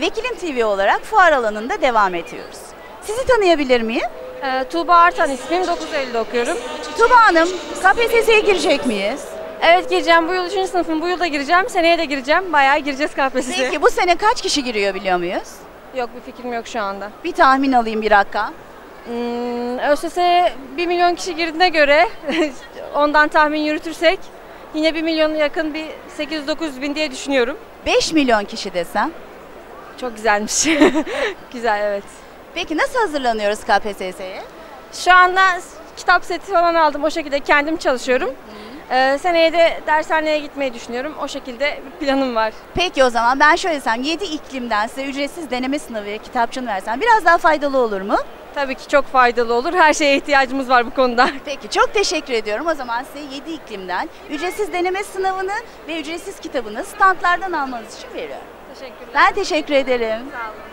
Vekilim TV olarak fuar alanında devam ediyoruz. Sizi tanıyabilir miyim? Ee, Tuğba Artan ismim, 9 Eylül'de okuyorum. Tuba Hanım, KPSS'ye girecek miyiz? Evet gireceğim, bu yıl 3. sınıfım, bu yıl da gireceğim, seneye de gireceğim. Bayağı gireceğiz KPSS'ye. Peki bu sene kaç kişi giriyor biliyor muyuz? Yok bir fikrim yok şu anda. Bir tahmin alayım bir rakam. Hmm, ÖSS'ye 1 milyon kişi girdiğine göre ondan tahmin yürütürsek yine 1 milyona yakın bir 800-900 bin diye düşünüyorum. 5 milyon kişi desem. Çok güzelmiş. Güzel evet. Peki nasıl hazırlanıyoruz KPSS'ye? Şu anda kitap seti falan aldım o şekilde kendim çalışıyorum. Ee, seneye de dershaneye gitmeyi düşünüyorum. O şekilde bir planım var. Peki o zaman ben şöyle desem 7 iklimden size ücretsiz deneme sınavı ve kitapçını versem biraz daha faydalı olur mu? Tabii ki çok faydalı olur. Her şeye ihtiyacımız var bu konuda. Peki çok teşekkür ediyorum. O zaman size 7 iklimden ücretsiz deneme sınavını ve ücretsiz kitabını standlardan almanız için veriyorum. Teşekkürler. Ben teşekkür ederim. Sağ olun.